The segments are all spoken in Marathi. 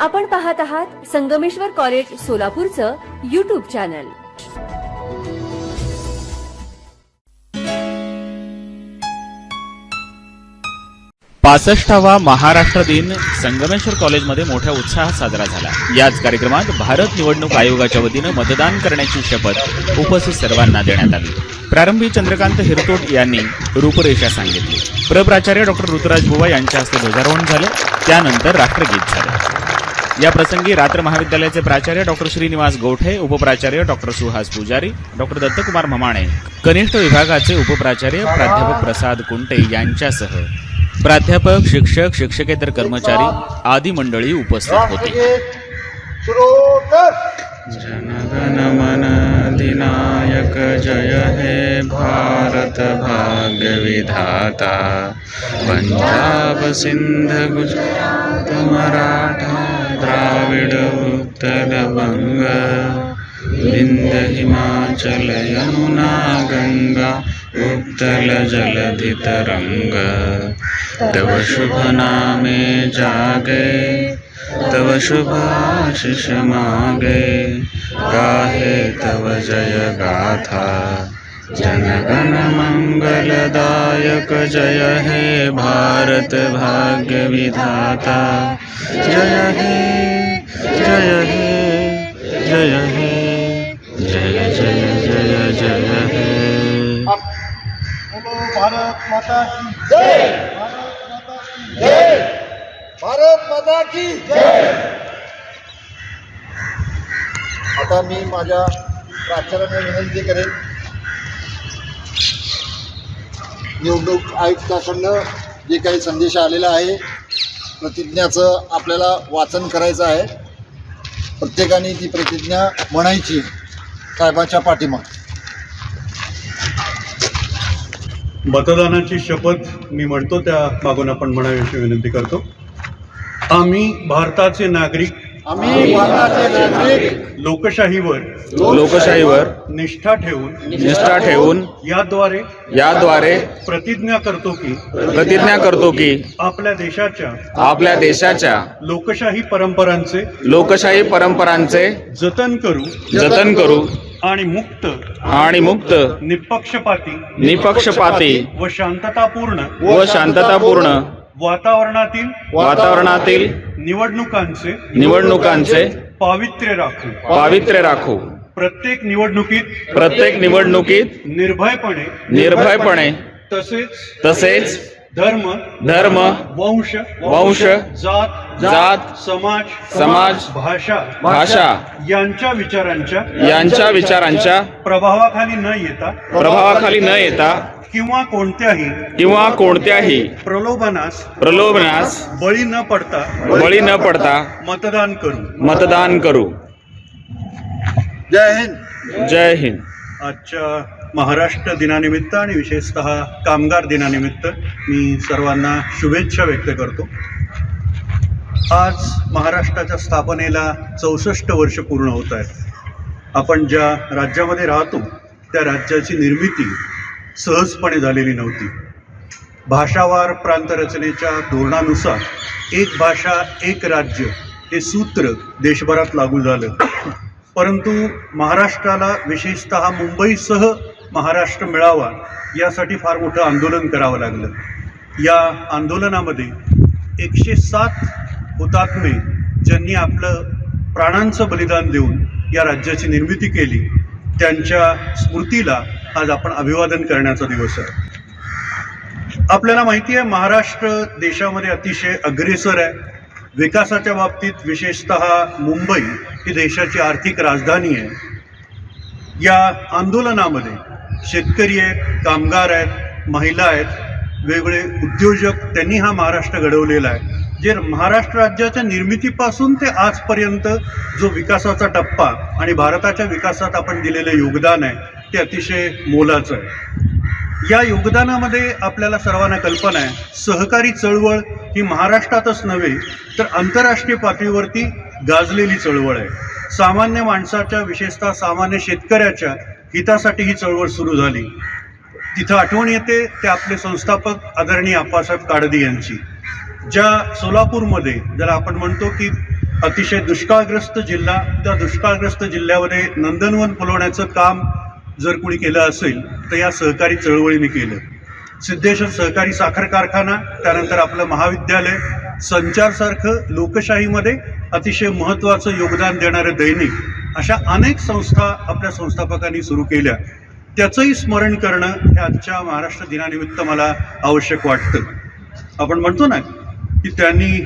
आपण पाहत आहात संगमेश्वर कॉलेज सोलापूरचं युट्यूब चॅनल पासष्टावा महाराष्ट्र दिन संगमेश्वर कॉलेजमध्ये मोठ्या उत्साहात साजरा झाला. याच कार्यक्रमात भारत निवडणूक आयोगाच्या वतीनं मतदान करण्याची शपथ उपस्थित सर्वांना देण्यात आली. प्रारंभी चंद्रकांत हिरतोट यांनी रूपरेषा सांगितली. प्रप्राचार्य डॉक्टर ऋतुराज बुवा यांच्या हस्ते ध्वजारोहण झालं. त्यानंतर राष्ट्रगीत झालं. या प्रसंगी रात्र महाविद्यालयाचे प्राचार्य डॉक्टर श्रीनिवास गोठे उपप्राचार्य डॉक्टर सुहास पुजारी डॉक्टर दत्तकुमार ममाणे कनिष्ठ विभागाचे उपप्राचार्य प्राध्यापक प्रसाद कुंटे यांच्यासह प्राध्यापक शिक्षक शिक्षकेतर कर्मचारी आदी मंडळी उपस्थित होती. सुरू कर जय हे भारत भाग्य विधाता पंजाब सिंध गुजरात मराठा। द्राविड उत्तर बंग विंद हिमाचल यमुना गंगा उत्तल तव शुभ जागे तव शुभ गाहे तव जय गाथा जनगण मंगलदायक जय हे भारत भाग्य विधाता जय हे जय हे जय हे जय जय जय जय हे। बोलो भारत माता की जय। भारत माता की जय। भारत माता की जय। आता मी माझ्या प्राचार्याने विनंती करेन निवडणूक आयुक्ताकडनं जे काही संदेश आलेला आहे प्रतिज्ञाचं आपल्याला वाचन करायचं आहे. प्रत्येकाने ती प्रतिज्ञा म्हणायची. साहेबाच्या पाठीमाग. मतदानाची शपथ मी म्हणतो त्या मागून आपण म्हणावी विनंती करतो. आम्ही भारताचे नागरिक आम्ही लोकशाहीवर लोकशाहीवर निष्ठा ठेवून निष्ठा ठेवून याद्वारे याद्वारे प्रतिज्ञा करतो की प्रतिज्ञा करतो की आपल्या देशाच्या आपल्या देशाच्या लोकशाही परंपरांचे लोकशाही परंपरांचे जतन करू जतन करू आणि मुक्त आणि मुक्त निपक्षपाती निपक्षपाती व शांततापूर्ण व शांततापूर्ण वातावरणातील वातावरणातील निवडणुकांचे निवडणुकांचे पावित्र्य राखू. पावित्र्य राखू. प्रत्येक निवडणुकीत प्रत्येक निवडणुकीत निर्भयपणे निर्भयपणे तसेच तसेच धर्म धर्म वंश वंश जात जात समाज समाज भाषा भाषा यांच्या विचारांच्या यांच्या विचारांच्या प्रभावाखाली न येता प्रभावाखाली न येता किंवा कोणत्याही किंवा कोणत्याही प्रलोभनास प्रलोभनास बळी न पडता बळी न पडता मतदान करू. मतदान करू. जय हिंद. जय हिंद. आजच्या महाराष्ट्र दिनानिमित्त आणि विशेषतः कामगार दिनानिमित्त मी सर्वांना शुभेच्छा व्यक्त करतो. आज महाराष्ट्राच्या स्थापनेला चौसष्ट वर्ष पूर्ण होत आहेत. आपण ज्या राज्यामध्ये राहतो त्या राज्याची निर्मिती सहजपणे झालेली नव्हती. भाषावार प्रांतरचनेच्या धोरणानुसार एक भाषा एक राज्य हे सूत्र देशभरात लागू झालं. परंतु महाराष्ट्राला विशेषतः मुंबईसह महाराष्ट्र मिळावा यासाठी फार मोठं आंदोलन करावं लागलं. या आंदोलनामध्ये एकशे सात हुतात्मे ज्यांनी आपलं प्राणांचं बलिदान देऊन या राज्याची निर्मिती केली त्यांच्या स्मृतीला आज आपण अभिवादन करण्याचा दिवस आहे. आपल्याला माहिती आहे महाराष्ट्र देशामध्ये अतिशय अग्रेसर आहे. विकासाच्या बाबतीत विशेषतः मुंबई ही देशाची आर्थिक राजधानी आहे. या आंदोलनामध्ये शेतकरी आहेत कामगार आहेत महिला आहेत वेगवेगळे उद्योजक त्यांनी हा महाराष्ट्र घडवलेला आहे. जे महाराष्ट्र राज्याच्या निर्मितीपासून ते आजपर्यंत जो विकासाचा टप्पा आणि भारताच्या विकासात आपण दिलेलं योगदान आहे ते अतिशय मोलाचं आहे. या योगदानामध्ये आपल्याला सर्वांना कल्पना आहे सहकारी चळवळ ही महाराष्ट्रातच नव्हे तर आंतरराष्ट्रीय पातळीवरती गाजलेली चळवळ आहे. सामान्य माणसाच्या विशेषतः सामान्य शेतकऱ्याच्या हितासाठी ही चळवळ सुरू झाली. तिथं आठवण येते ते आपले संस्थापक आदरणीय आप्पासाहेब काडदी यांची. ज्या सोलापूरमध्ये ज्याला आपण म्हणतो की अतिशय दुष्काळग्रस्त जिल्हा त्या दुष्काळग्रस्त जिल्ह्यामध्ये नंदनवन फुलवण्याचं काम जर कुणी केलं असेल तर या सहकारी चळवळीने केलं. सिद्धेश्वर सहकारी साखर कारखाना त्यानंतर आपलं महाविद्यालय संचारसारखं लोकशाहीमध्ये अतिशय महत्त्वाचं योगदान देणारं दैनिक अशा अनेक संस्था आपल्या संस्थापकांनी सुरू केल्या. त्याचंही स्मरण करणं हे आजच्या महाराष्ट्र दिनानिमित्त मला आवश्यक वाटतं. आपण म्हणतो ना की त्यांनी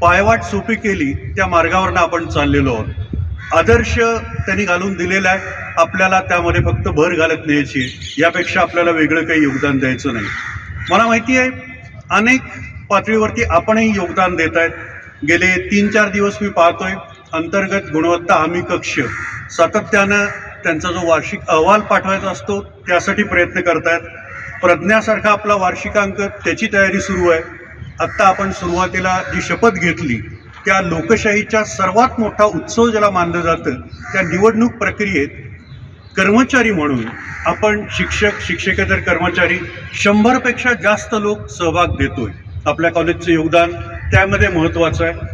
पायवाट सोपी केली त्या मार्गावरनं आपण चाललेलो आहोत. आदर्श त्यांनी घालून दिलेला आहे. आपल्याला त्यामध्ये फक्त भर घालत न्यायची यापेक्षा आपल्याला वेगळं काही योगदान द्यायचं नाही. मला माहिती आहे अनेक पातळीवरती आपणही योगदान देत आहेत. गेले तीन चार दिवस मी पाहतोय अंतर्गत गुणवत्ता हमी कक्ष. सातत्यानं त्यांचा जो वार्षिक अहवाल पाठवायचा असतो त्यासाठी प्रयत्न करतायत. प्रज्ञासारखा आपला वार्षिकांक त्याची तयारी सुरू आहे. आत्ता आपण सुरुवातीला जी शपथ घेतली त्या लोकशाहीच्या सर्वात मोठा उत्सव ज्याला मानलं जातं त्या निवडणूक प्रक्रियेत कर्मचारी म्हणून आपण शिक्षक शिक्षकेतर कर्मचारी शंभरपेक्षा जास्त लोक सहभाग देतोय. आपल्या कॉलेजचं योगदान त्यामध्ये महत्त्वाचं आहे.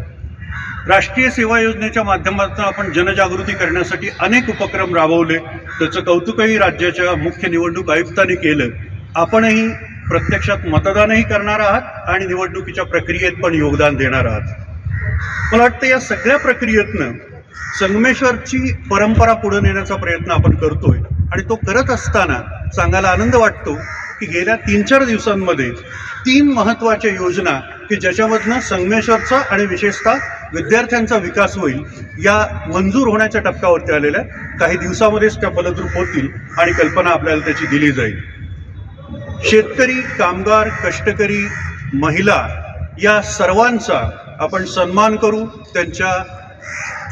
राष्ट्रीय सेवा योजनेच्या माध्यमातून आपण जनजागृती करण्यासाठी अनेक उपक्रम राबवले. त्याचं कौतुकही राज्याच्या मुख्य निवडणूक आयुक्तांनी केलं. आपणही प्रत्यक्षात मतदानही करणार आहात आणि निवडणुकीच्या प्रक्रियेत पण योगदान देणार आहात. मला वाटतं या सगळ्या प्रक्रियेतनं संगमेश्वरची परंपरा पुढे नेण्याचा प्रयत्न आपण करतोय. आणि तो करत असताना सांगायला आनंद वाटतो की गेल्या तीन चार दिवसांमध्ये तीन महत्त्वाच्या योजना की ज्याच्यामधनं संगमेश्वरचा आणि विशेषतः विद्यार्थ्यांचा विकास होईल या मंजूर होण्याच्या टप्प्यावरती आलेल्या काही दिवसामध्येच त्या फलद्रूप होतील आणि कल्पना आपल्याला त्याची दिली जाईल. शेतकरी कामगार कष्टकरी महिला या सर्वांचा आपण सन्मान करू त्यांच्या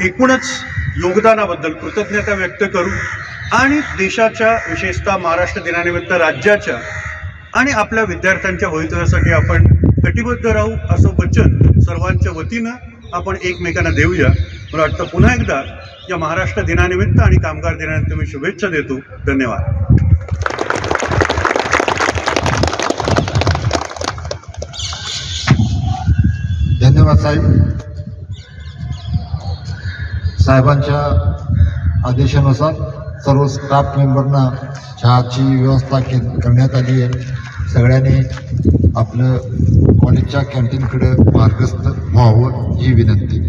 एकूणच योगदानाबद्दल कृतज्ञता व्यक्त करू आणि देशाच्या विशेषतः महाराष्ट्र दिनानिमित्त राज्याच्या आणि आपल्या विद्यार्थ्यांच्या भवितव्यासाठी आपण कटिबद्ध राहू असं वचन सर्वांच्या वतीनं आपण एकमेकांना देऊया. मला वाटतं पुन्हा एकदा या महाराष्ट्र दिनानिमित्त आणि कामगार दिनानिमित्त मी शुभेच्छा देतो. धन्यवाद. धन्यवाद साहेब. साहेबांच्या आदेशानुसार सर्व स्टाफ मेंबरना चहाची व्यवस्था के करण्यात आली आहे. सगळ्यांनी आपलं कॉलेजच्या कॅन्टीनकडे मार्गस्थ व्हावं ही विनंती.